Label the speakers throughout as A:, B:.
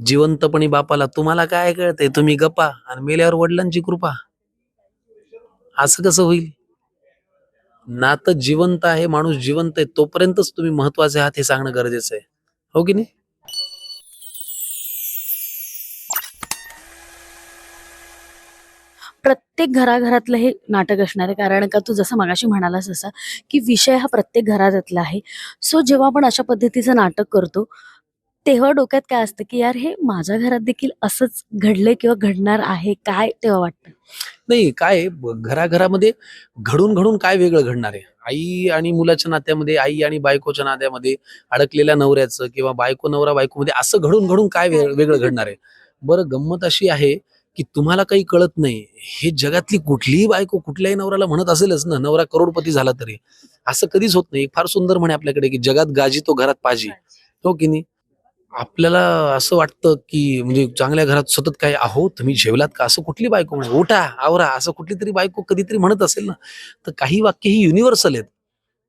A: जिवंतपणी बापाला तुम्हाला काय कळतंय? तुम्ही गप्पा आणि मेल्यावर वडिलांची कृपा. असं कसं होईल? नातं जिवंत आहे माणूस जिवंत आहे तोपर्यंतच तुम्ही महत्त्वाचे आहात हे सांगणं गरजेचं आहे. हो की नाही?
B: प्रत्येक घराघरातलं हे नाटक असणार आहे. कारण का तू जसं मगाशी म्हणालास तसा की विषय हा प्रत्येक घरातला आहे. सो जेव्हा आपण अशा पद्धतीचं नाटक करतो तेव्हा डोक्यात काय असतं की यार हे माझ्या घरात देखील असंच घडलंय किंवा घडणार आहे काय तेव्हा वाटतं?
A: नाही काय घराघरामध्ये घडून घडून काय वेगळं घडणार आहे? आई आणि मुलाच्या नात्यामध्ये आई आणि बायकोच्या नात्यामध्ये अडकलेल्या नवऱ्याचं किंवा बायको नवरा बायकोमध्ये असं घडून घडून काय वेगळं घडणार आहे? बरं गंमत अशी आहे की तुम्हाला काही कळत नाही. हे जगातली कुठलीही बायको कुठल्याही नवऱ्याला म्हणत असेलच ना नवरा करोडपती झाला तरी. असं कधीच होत नाही. फार सुंदर म्हणे आपल्याकडे की जगात गाजी तो घरात पाजी. हो की नाही? आपल्याला असं वाटतं की म्हणजे चांगल्या घरात सतत काय आहो तुम्ही जेवलात का? असं कुठली बायको म्हणे उठा आवरा असं कुठली तरी बायको कधीतरी म्हणत असेल ना तर काही वाक्य ही युनिव्हर्सल आहेत.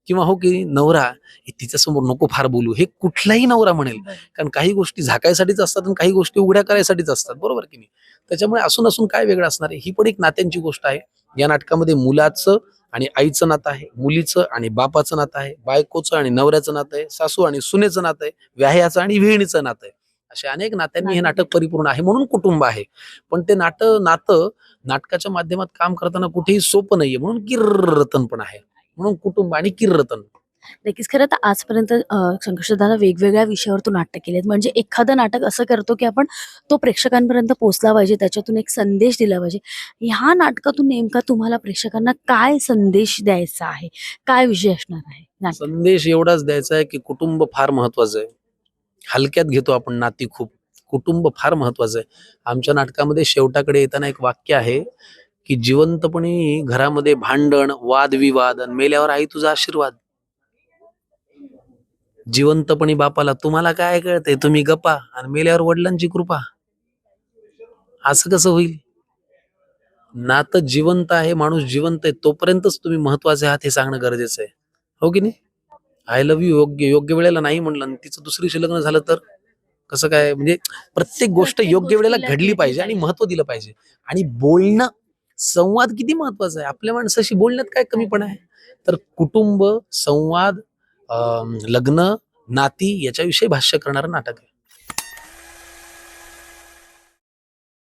A: किंवा हो की नवरा "ए, तिच्यासमोर नको फार बोलू. हे कुठलाही नवरा म्हणेल. कारण काही गोष्टी झाकायसाठीच असतात आणि काही गोष्टी उघड्या करायसाठीच असतात. बरोबर की नाही? त्याच्यामुळे असून असून काय वेगळं असणार आहे? ही पण एक नात्यांची गोष्ट आहे. या नाटकामध्ये मुलाचं आणि आईचं नातं आहे मुलीचं आणि बापाचं नातं आहे बायकोचं आणि नवऱ्याचं नातं आहे सासू आणि सुनेचं नातं आहे व्याह्याचं आणि विहिणीचं नातं आहे. अशा अनेक नात्यांनी हे नाटक परिपूर्ण आहे म्हणून कुटुंब आहे. पण ते नातं नातं नाटकाच्या माध्यमात काम करताना कुठेही सोपं नाहीये म्हणून किर्रतन पण आहे. म्हणून कुटुंब आणि किर्रतन.
B: नक्कीच. खरं तर आजपर्यंत संघर्षदादा वेगवेगळ्या विषयावर तू नाटक केलेत. म्हणजे एखादं नाटक असं करतो की आपण तो प्रेक्षकांपर्यंत पोहोचला पाहिजे त्याच्यातून एक संदेश दिला पाहिजे. ह्या नाटकातून नेमका तुम्हाला प्रेक्षकांना काय संदेश द्यायचा आहे? काय विषय असणार आहे
A: संदेश एवढाच द्यायचा आहे की कुटुंब फार महत्वाचं आहे. हलक्यात घेतो आपण नाती खूप. कुटुंब फार महत्वाचं आहे. आमच्या नाटकामध्ये शेवटाकडे येताना एक वाक्य आहे की जिवंतपणी घरामध्ये भांडण वादविवाद आणि मेल्यावर आई तुझा आशीर्वाद. जिवंतपणी बापाला तुम्हाला काय कळतंय? तुम्ही गप्पा आणि मेल्यावर वडिलांची कृपा. असं कसं होईल? नातं जिवंत आहे माणूस जिवंत आहे तोपर्यंतच तुम्ही महत्त्वाचे आहात हे सांगणं गरजेचं आहे. हो की नाही? आय लव्ह यू योग्य योग्य वेळेला नाही म्हणलं आणि तिचं दुसरीशी लग्न झालं तर कसं काय? म्हणजे प्रत्येक गोष्ट योग्य वेळेला घडली पाहिजे आणि महत्त्व दिलं पाहिजे. आणि बोलणं संवाद किती महत्त्वाचा आहे. आपल्या माणसाशी बोलण्यात काय कमीपणा आहे? तर कुटुंब संवाद लग्न नाती याच्याविषयी भाष्य करणारं नाटक आहे.